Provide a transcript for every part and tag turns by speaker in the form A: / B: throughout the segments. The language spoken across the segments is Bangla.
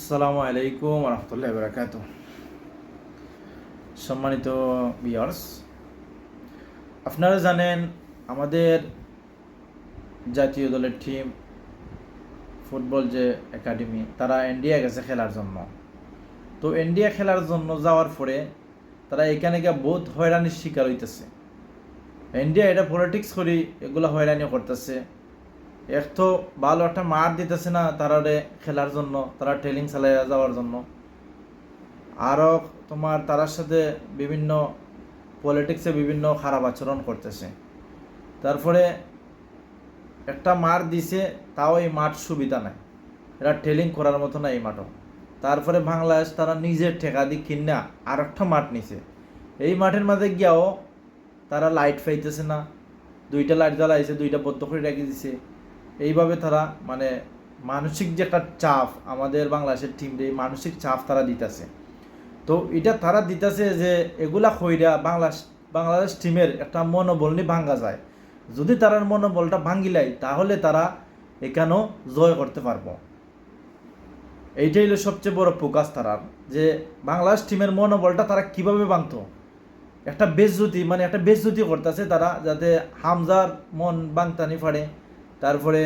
A: আসসালামু আলাইকুম রহমতুল্লাহ বরাকাত সম্মানিত বিয়ার্স আপনারা জানেন আমাদের জাতীয় দলের টিম ফুটবল যে একাডেমি তারা ইন্ডিয়া গেছে খেলার জন্য। তো ইন্ডিয়া খেলার জন্য যাওয়ার পরে তারা এখানে গিয়ে বহুত হয়রানির শিকার হইতেছে। ইন্ডিয়া এটা পলিটিক্স করি এগুলো হয়রানি করতেছে। এক তো ভালো একটা মার দিতেছে না তারারে খেলার জন্য, তারা ট্রেনিং চালাই যাওয়ার জন্য। আরও তোমার তারার সাথে বিভিন্ন পলিটিক্সে বিভিন্ন খারাপ আচরণ করতেছে। তারপরে একটা মার দিছে, তাও এই মাঠ সুবিধা নাই। এরা ট্রেলিং করার মতো না এই মাঠও। তারপরে বাংলাদেশ তারা নিজের ঠেকা দিয়ে কিনা আর একটা মাঠ নিছে। এই মাঠের মাঝে গিয়াও তারা লাইট পাইতেছে না। দুইটা লাইট জ্বালাইছে, দুইটা বদ্ধ করে রেখে দিছে। এইভাবে তারা মানে মানসিক যে একটা চাপ আমাদের বাংলাদেশের টিমরে এই মানসিক চাপ তারা দিতেছে। তো এটা তারা দিতেছে যে এগুলা কইরা বাংলাদেশ বাংলাদেশ টিমের একটা মনোবল নিয়ে ভাঙ্গা যায়। যদি তারার মনোবলটা ভাঙ্গিলাই, তাহলে তারা এখানেও জয় করতে পারব। এইটাই হলো সবচেয়ে বড় ফোকাস তারার যে বাংলাদেশ টিমের মনোবলটা তারা কীভাবে ভাঙতো। একটা বেজ্জুতি মানে একটা বেজ্জুতি করতেছে তারা, যাতে হামজার মন বাংতানি ফাড়ে তারপরে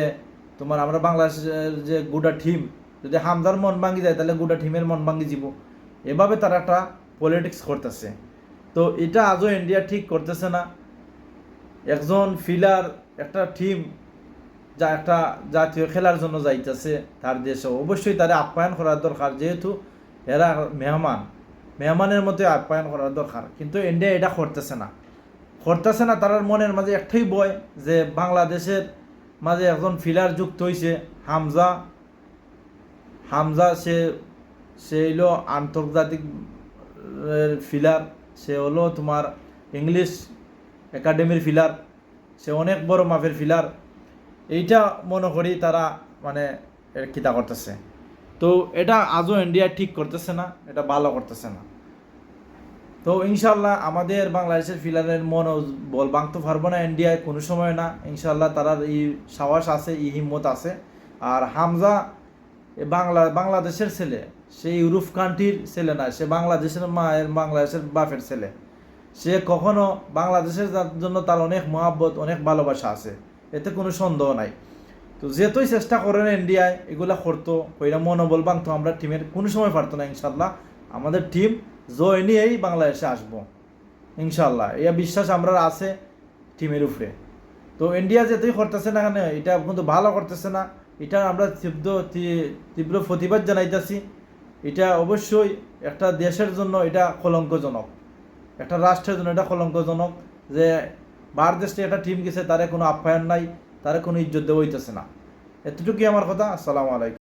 A: তোমার আমরা বাংলাদেশের যে গোটা টিম যদি হামদার মন ভাঙ্গি যায়, তাহলে গোটা টিমের মন ভাঙ্গি যাব এভাবে তারা একটা পলিটিক্স করতেছে। তো এটা আজও ইন্ডিয়া ঠিক করতেছে না। একজন ফিলার একটা টিম যা একটা জাতীয় খেলার জন্য যাইতেছে তার দেশে, অবশ্যই তারা আপ্যায়ন করার দরকার। যেহেতু এরা মেহমান, মেহমানের মতো আপ্যায়ন করার দরকার। কিন্তু ইন্ডিয়া এটা করতেছে না। করতেছে না, তার মনের মাঝে একটাই বয় যে বাংলাদেশের মাঝে একজন ফিলার যুক্ত হয়েছে হামজা। হামজা, সে সে হলো আন্তর্জাতিক ফিলার সে হলো তোমার ইংলিশ একাডেমির ফিলার সে অনেক বড় মাপের ফিলার এইটা মনে করি তারা মানে কিতা করতেছে। তো এটা আজও ইন্ডিয়া ঠিক করতেছে না, এটা ভালো করতেছে না। তো ইনশাল্লাহ আমাদের বাংলাদেশের ফিলারের মন বল ভাঙতে পারব না ইন্ডিয়ায় কোনো সময় না। ইনশাল্লাহ তারা এই সাহস আছে এই হিম্মত আছে। আর হামজা বাংলা, বাংলাদেশের ছেলে, সে ইউরোপ কান্ট্রির ছেলে না, সে বাংলাদেশের মায়ের, বাংলাদেশের বাপের ছেলে। সে কখনো বাংলাদেশের জন্য তার অনেক মহাব্বত, অনেক ভালোবাসা আছে। এতে কোনো সন্দেহ নাই। তো যেহেতুই চেষ্টা করেন ইন্ডিয়ায় এগুলা করতো, কইরা মনোবল ভাঙতো আমরা টিমের কোনো সময় পারতো না ইনশাল্লাহ। আমাদের টিম জয় নিয়েই বাংলাদেশে আসব ইনশাল্লাহ এই বিশ্বাস আমরা আছে টিমের উপরে। তো ইন্ডিয়া যেতেই করতেছে না কেন, এটা কিন্তু ভালো করতেছে না। এটা আমরা তীব্র তীব্র প্রতিবাদ জানাইতেছি। এটা অবশ্যই একটা দেশের জন্য এটা কলঙ্কজনক। একটা রাষ্ট্রের জন্য এটা কলঙ্কজনক যে ভারত দেশে একটা টিম গেছে, তারে কোনো আপ্যায়ন নাই, তারে কোনো ইজ্জত দেওয়া হইতেছে না। এতটুকুই আমার কথা। আসসালামু আলাইকুম।